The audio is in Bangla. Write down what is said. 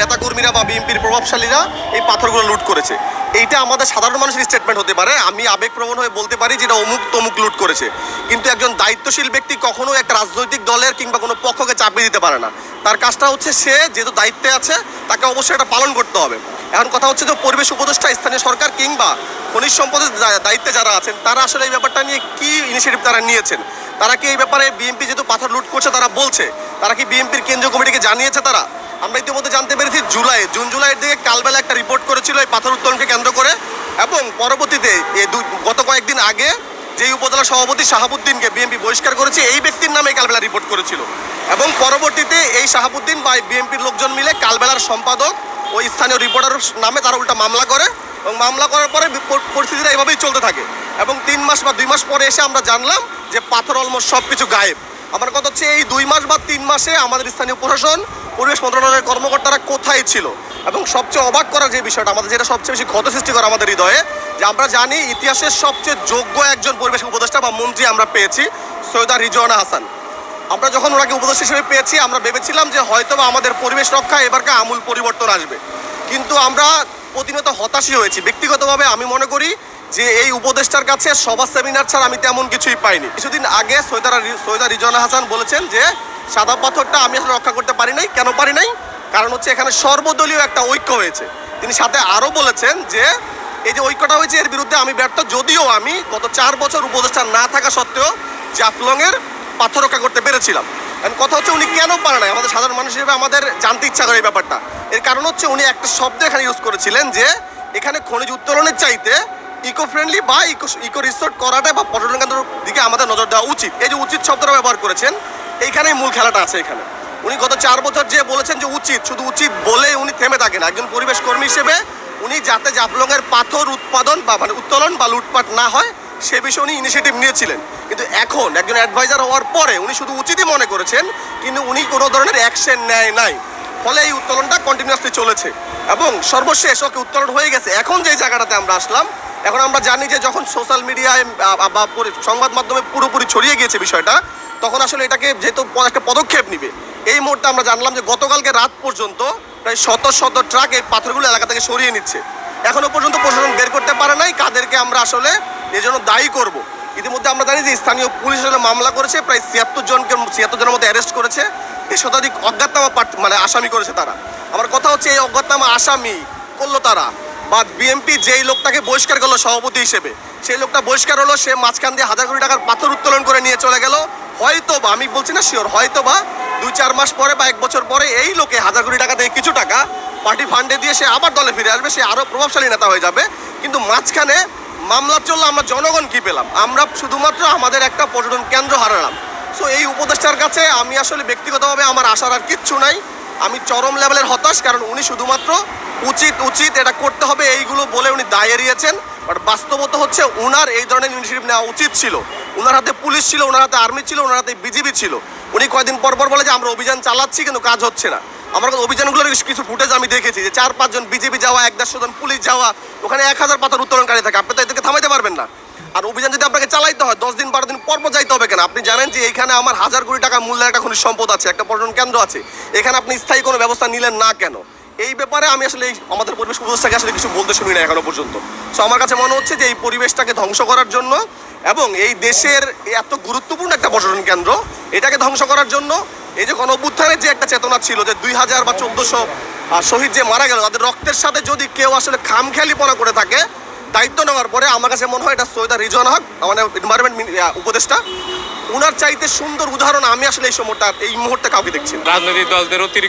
নেতাকর্মীরা বা বিএনপির প্রভাবশালীরা এই পাথরগুলো লুট করেছে। এইটা আমাদের সাধারণ মানুষের স্টেটমেন্ট হতে পারে। আমি আবেগপ্রবণ হয়ে বলতে পারি যেটা অমুক তমুক লুট করেছে। কিন্তু একজন দায়িত্বশীল ব্যক্তি কখনো একটা রাজনৈতিক দলের কিংবা কোনো পক্ষকে চাপিয়ে দিতে পারে না। তার কাজটা হচ্ছে সে যেহেতু দায়িত্বে আছে, তাকে অবশ্যই এটা পালন করতে হবে। এখন কথা হচ্ছে যে পরিবেশ উপদেষ্টা, স্থানীয় সরকার কিংবা খনিজ সম্পদের দায়িত্বে যারা আছেন, তারা আসলে এই ব্যাপারটা নিয়ে কি ইনিশিয়েটিভ তারা নিয়েছেন? তারা কি এই ব্যাপারে বিএনপি যেহেতু পাথর লুট করছে তারা বলছে? তারা কি বিএনপির কেন্দ্রীয় কমিটিকে জানিয়েছে তারা? আমরা ইতিমধ্যে জানতে পেরেছি জুলাই, জুন জুলাইয়ের দিকে কালবেলা একটা রিপোর্ট করেছিল এই পাথর উত্তোলনকে কেন্দ্র করে এবং পরবর্তীতে গত কয়েকদিন আগে যেই উপজেলা সভাপতি শাহাবুদ্দিনকে বিএনপি বহিষ্কার করেছে, এই ব্যক্তির নামে কালবেলা রিপোর্ট করেছিল। এবং পরবর্তীতে এই শাহাবুদ্দিন বা বিএনপির লোকজন মিলে কালবেলার সম্পাদক ওই স্থানীয় রিপোর্টার নামে তারা উল্টা মামলা করে এবং মামলা করার পরে পরিস্থিতিটা এভাবেই চলতে থাকে। এবং তিন মাস বা দুই মাস পরে এসে আমরা জানলাম যে পাথর অলমোস্ট সব কিছু গায়েব। আমার কথা হচ্ছে এই দুই মাস বা তিন মাসে আমাদের স্থানীয় প্রশাসন, পরিবেশ মন্ত্রণালয়ের কর্মকর্তারা কোথায় ছিল? এবং সবচেয়ে অবাক করার যে বিষয়টা, আমাদের যেটা সবচেয়ে বেশি ক্ষত সৃষ্টি করে আমাদের হৃদয়ে, যে আমরা জানি ইতিহাসের সবচেয়ে যোগ্য একজন পরিবেশ উপদেষ্টা বা মন্ত্রী আমরা পেয়েছি, সৈয়দা রিজওয়ানা হাসান। আমরা যখন ওনাকে উপদেষ্টা হিসেবে পেয়েছি, আমরা ভেবেছিলাম যে হয়তো আমাদের পরিবেশ রক্ষা এবারকে আমূল পরিবর্তন আসবে। কিন্তু আমরা প্রতিনিয়ত হতাশই হয়েছি। ব্যক্তিগতভাবে আমি মনে করি যে এই উপদেষ্টার কাছে সভা সেমিনার ছাড়া আমি তেমন কিছুই পাইনি। কিছুদিন আগে সৈয়দা সৈয়দা রিজওয়ানা হাসান বলেছেন যে, সাদা পাথরটা আমি আসলে রক্ষা করতে পারি নাই। কেন পারি নাই? কারণ হচ্ছে এখানে সর্বদলীয় একটা ঐক্য হয়েছে। তিনি সাথে আরও বলেছেন যে, এই যে ঐক্যটা হয়েছে, এর বিরুদ্ধে আমি ব্যর্থ। যদিও আমি গত চার বছর উপদেষ্টা না থাকা সত্ত্বেও জাফলংয়ের পাথর রক্ষা করতে পেরেছিলাম। And কথা হচ্ছে উনি কেন পারে নাই? আমাদের সাধারণ মানুষ হিসেবে আমাদের জানতে ইচ্ছা করে এই ব্যাপারটা। এর কারণ হচ্ছে উনি একটা শব্দ এখানে ইউজ করেছিলেন যে, এখানে খনিজ উত্তোলনের চাইতে ইকো ফ্রেন্ডলি বা ইকো ইকো রিসোর্ট করাটা বা পর্যটন কেন্দ্রের দিকে আমাদের নজর দেওয়া উচিত। এই যে উচিত শব্দটা ব্যবহার করেছেন, এইখানেই মূল খেলাটা আছে এখানে। উনি গত চার বছর যে বলেছেন যে উচিত, শুধু উচিত বলে উনি থেমে থাকেন। একজন পরিবেশ কর্মী হিসেবে উনি যাতে জাফলংয়ের পাথর উৎপাদন বা মানে উত্তোলন বা লুটপাট না হয়, সে বিষয়ে উনি ইনিশিয়েটিভ নিয়েছিলেন। কিন্তু এখন একজন অ্যাডভাইজার হওয়ার পরে উনি শুধু উচিতই মনে করেছেন, কিন্তু উনি কোনো ধরনের অ্যাকশন নেয় নাই। ফলে এই উত্তোলনটা কন্টিনিউয়াসলি চলেছে। এবং সর্বশেষ, ওকে উত্তোলন হয়ে গেছে। এখন যেই জায়গাটাতে আমরা আসলাম এখন আমরা জানি যে যখন সোশ্যাল মিডিয়ায় বা সংবাদ মাধ্যমে পুরোপুরি ছড়িয়ে গিয়েছে বিষয়টা, তখন আসলে এটাকে যেহেতু একটা পদক্ষেপ নিবে। এই মুহূর্তে আমরা জানলাম যে গতকালকে রাত পর্যন্ত প্রায় শত শত ট্রাক এই পাথরগুলো এলাকা থেকে সরিয়ে নিচ্ছে। এখনও পর্যন্ত প্রশাসন বের করতে পারে নাই, কাদেরকে আমরা আসলে এই জন্য দায়ী করব। ইতিমধ্যে আমরা জানি যে স্থানীয় পুলিশ আসলে মামলা করেছে, প্রায় ছিয়াত্তর জনকে, ছিয়াত্তর জনের মধ্যে অ্যারেস্ট করেছে শতাধিক অজ্ঞাতনামা মানে আসামি করেছে তারা। আমার কথা হচ্ছে এই অজ্ঞাতনামা আসামি করল তারা বা বিএমপি যেই লোকটাকে বহিষ্কার করল সভাপতি হিসেবে, সেই লোকটা বহিষ্কার হলো, সে মাঝখান দিয়ে হাজার কোটি টাকার পাথর উত্তোলন করে নিয়ে চলে গেল। হয়তো বা আমি বলছি না শিওর হয়তো বা দুই চার মাস পরে বা এক বছর পরে এই লোকে হাজার কোটি টাকা থেকে কিছু টাকা পার্টি ফান্ডে দিয়ে সে আবার দলে ফিরে আসবে, সে আরও প্রভাবশালী নেতা হয়ে যাবে। কিন্তু মাঝখানে মামলা চলল, আমরা জনগণ কি পেলাম? আমরা শুধুমাত্র আমাদের একটা পর্যটন কেন্দ্র হারালাম। সো এই উপদেষ্টার কাছে আমি আসলে ব্যক্তিগতভাবে আমার আশার আর কিচ্ছু নাই। আমি চরম লেভেলের হতাশ, কারণ উনি শুধুমাত্র উচিত উচিত এটা করতে হবে এইগুলো বলে উনি দায় এড়িয়েছেন। বাট বাস্তবতা হচ্ছে উনার এই ধরনের ইনিশিয়েটিভ নেওয়া উচিত ছিল। উনার হাতে পুলিশ ছিল ওনার হাতে আর্মি ছিল ওনার হাতে বিজিবি ছিল। উনি কয়দিন পর পর বলে যে, আমরা অভিযান চালাচ্ছি, কিন্তু কাজ হচ্ছে না। আমার অভিযানগুলোর কিছু ফুটেজ আমি দেখেছি যে চার পাঁচজন বিজেপি যাওয়া, এক দেড়শো জন পুলিশ যাওয়া, ওখানে এক হাজার পাতার উত্তোলনকারী থাকে। আপনি তো এদেরকে থামাইতে পারবেন না। আর অভিযান যদি আপনাকে চালাইতে হয়, দশ দিন বারো দিন পর পর যাইতে হবে কেন? আপনি জানেন যে এখানে আমার হাজার কোটি টাকা মূল্যের একটা খনিজ সম্পদ আছে, একটা পর্যটন কেন্দ্র আছে। এখানে আপনি স্থায়ী কোনো ব্যবস্থা নিলেন না কেন? এই ব্যাপারে আমি আসলে আমাদের পরিবেশ উপদেষ্টাকে আসলে কিছু বলতে শুনি না এখনও পর্যন্ত। সো আমার কাছে মনে হচ্ছে যে এই পরিবেশটাকে ধ্বংস করার জন্য এবং এই দেশের এত গুরুত্বপূর্ণ একটা পর্যটন কেন্দ্র, এটাকে ধ্বংস করার জন্য এই যে গণ অভ্যুত্থানের যে একটা চেতনা ছিল যে দুই হাজার বা চোদ্দশো শহীদ যে মারা গেল, তাদের রক্তের সাথে যদি কেউ আসলে খামখেয়ালিপনা করে থাকে দায়িত্ব নেওয়ার পরে আমার কাছে মনে হয় এটা সৈয়দা রিজন হক মানে এনভায়রনমেন্ট উপদেষ্টা ওনার চাইতে সুন্দর উদাহরণ আমি আসলে এই সময়টা এই মুহূর্তে কাউকে দেখছি। রাজনৈতিক দলদের অতিরিক্ত